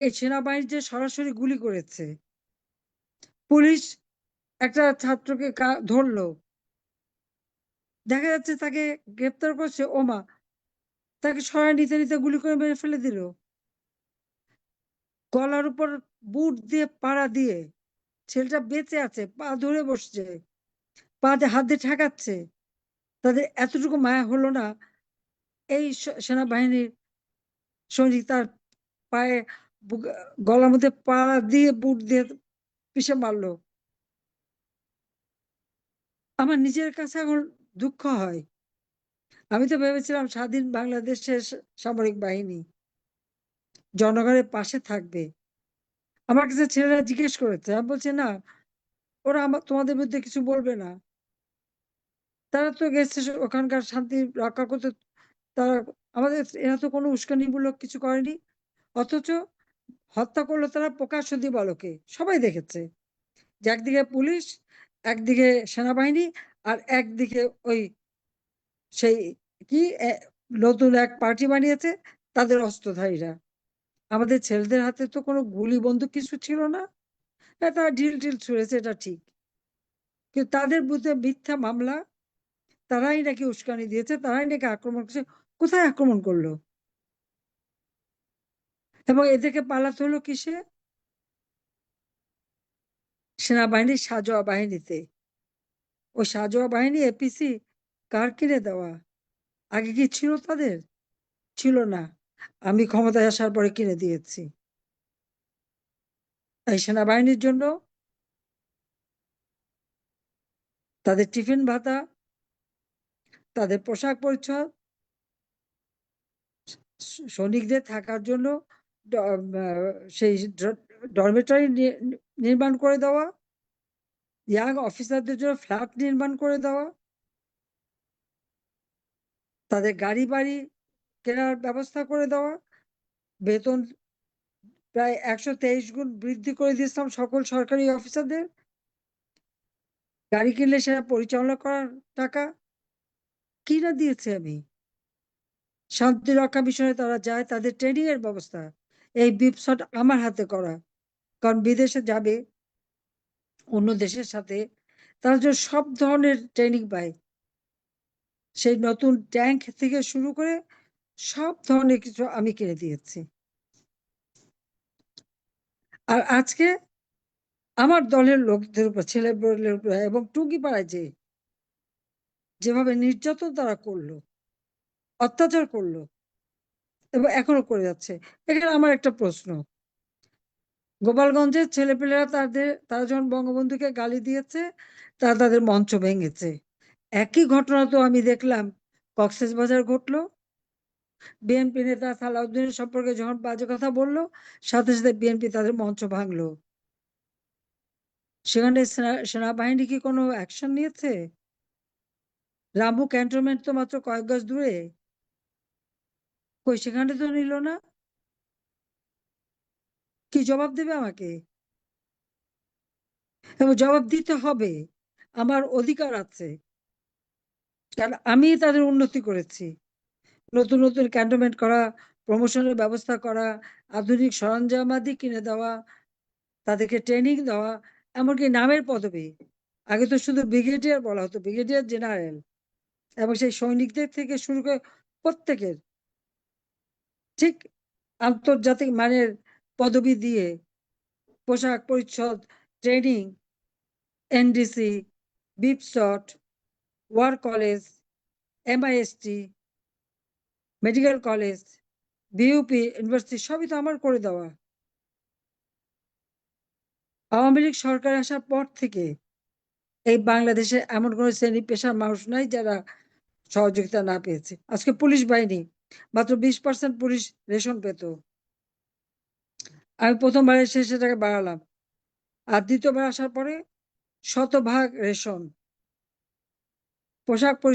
এই সেনাবাহিনী যে সরাসরি গুলি করেছে, পুলিশ একটা ছাত্রকে ধরলো। দেখা যাচ্ছে তাকে গ্রেপ্তার করছে ওমা। তাকে সরাই নিতে নিতে গুলি করে মেরে ফেলে দিল। গলার উপর বুট দিয়ে পাড়া দিয়ে ছেলেটা বেঁচে আছে, পা ধরে বসছে, পা দিয়ে হাত দিয়ে ঠেকাচ্ছে। তাদের এতটুকু মায়া হলো না। এই সেনাবাহিনীর সৈনিক তার পায়ে গলার মধ্যে পাড়া দিয়ে বুট দিয়ে পিষে মারলো। আমার নিজের কাছে এখন দুঃখ হয়। আমি তো ভেবেছিলাম স্বাধীন বাংলাদেশের সামরিক বাহিনী জনগণের পাশে থাকবে। আমার কাছে ছেলেরা জিজ্ঞেস করেছে, আমি বলছি, না, ওরা আমার তোমাদের মধ্যে কিছু বলবে না। তারা তো গেছে ওখানকার শান্তি রক্ষা করতে। তারা, আমাদের এরা তো কোনো উস্কানিমূলক কিছু করেনি। অথচ হত্যা করল তারা প্রকাশ্য দিবালোকে সবাই দেখেছে। যে একদিকে পুলিশ, একদিকে সেনাবাহিনী, আর একদিকে ওই সেই কি নতুন এক পার্টি বানিয়েছে তাদের অস্ত্রধারীরা। আমাদের ছেলেদের হাতে তো কোনো গুলি বন্দুক কিছু ছিল না। হ্যাঁ তারা ঢিল ঢিল ছুঁড়েছে, এটা ঠিক। কিন্তু তাদের বুঝে মিথ্যা মামলা, তারাই নাকি উস্কানি দিয়েছে, তারাই নাকি আক্রমণ করছে, কোথায় আক্রমণ করল? এবং এদেরকে পালাতে হলো কিসে? সেনাবাহিনীর সাজোয়া বাহিনীতে। ওই সাজোয়া বাহিনী এপিসি কার কিনে দেওয়া? আগে কি ছিল তাদের? ছিল না। আমি ক্ষমতায় আসার পরে কিনে দিয়েছি। এই সেনাবাহিনীর জন্য তাদের টিফিন ভাতা, তাদের পোশাক পরিচ্ছদ সৈনিকদের থাকার জন্য সেই ডরমেটরি নির্মাণ করে দেওয়া ইয়াং অফিসারদের জন্য ফ্ল্যাট নির্মাণ করে দেওয়া, তাদের গাড়ি বাড়ি কেনার ব্যবস্থা করে দেওয়া, বেতন প্রায় একশো তেইশ গুণ বৃদ্ধি করে দিয়েছিলাম সকল সরকারি অফিসারদের গাড়ি কিনলে সেটা পরিচালনা করার টাকা, কি না দিয়েছে আমি? শান্তি রক্ষা মিশনে তারা যায়, তাদের ট্রেনিং এর ব্যবস্থা। এই বিপসট আমার হাতে করা। কারণ বিদেশে যাবে, অন্য দেশের সাথে, তারা যে সব ধরনের ট্রেনিং পায়। সেই নতুন ট্যাঙ্ক থেকে শুরু করে সব ধরনের কিছু আমি কিনে দিয়েছি। আর আজকে আমার দলের লোকদের উপর, ছেলে উপর এবং টুঙ্গি পাড়ায় যে, যেভাবে নির্যাতন তারা করল, অত্যাচার করল এবং এখনও করে যাচ্ছে। এখানে আমার একটা প্রশ্ন। গোপালগঞ্জের ছেলেপেলেরা তাদের, তারা যখন বঙ্গবন্ধুকে গালি দিয়েছে, তারা তাদের মঞ্চ ভেঙেছে। একই ঘটনা তো আমি দেখলাম। কক্সেস বাজার ঘটলো। বিএনপি নেতা সালাউদ্দিনের সম্পর্কে যখন বাজে কথা বলল, সাথে সাথে বিএনপি তাদের মঞ্চ ভাঙলো। সেখানে সেনাবাহিনী কি কোনো অ্যাকশন নিয়েছে? রামু ক্যান্টনমেন্ট তো মাত্র কয়েক গজ দূরে। কই সেখানে তো নিল না। কি জবাব দেবে আমাকে? এবং জবাব দিতে হবে, আমার অধিকার আছে। কারণ আমি তাদের উন্নতি করেছি। নতুন নতুন ক্যান্টনমেন্ট করা প্রমোশনের ব্যবস্থা করা, আধুনিক সরঞ্জামাদি কিনে দেওয়া, তাদেরকে ট্রেনিং দেওয়া, এমনকি নামের পদবি। আগে তো শুধু ব্রিগেডিয়ার বলা হতো ব্রিগেডিয়ার জেনারেল এবং সেই সৈনিকদের থেকে শুরু করে প্রত্যেকের ঠিক আন্তর্জাতিক মানের পদবি দিয়ে পোশাক পরিচ্ছদ, training, NDC, BIPSOT, war college, MIST, medical college BUP university, সবই তো আমার করে দেওয়া। আওয়ামী লীগ সরকার আসার পর থেকে এই বাংলাদেশে এমন কোন শ্রেণি পেশার মানুষ নাই যারা সহযোগিতা না পেয়েছে। আজকে পুলিশ বাহিনী মাত্র বিশ পার্সেন্ট পুলিশ রেশন পেত। আমি প্রথমবার এসে সেটাকে বাড়ালাম। আর দ্বিতীয়বার আসার পরে শতভাগ রেশন। পোশাক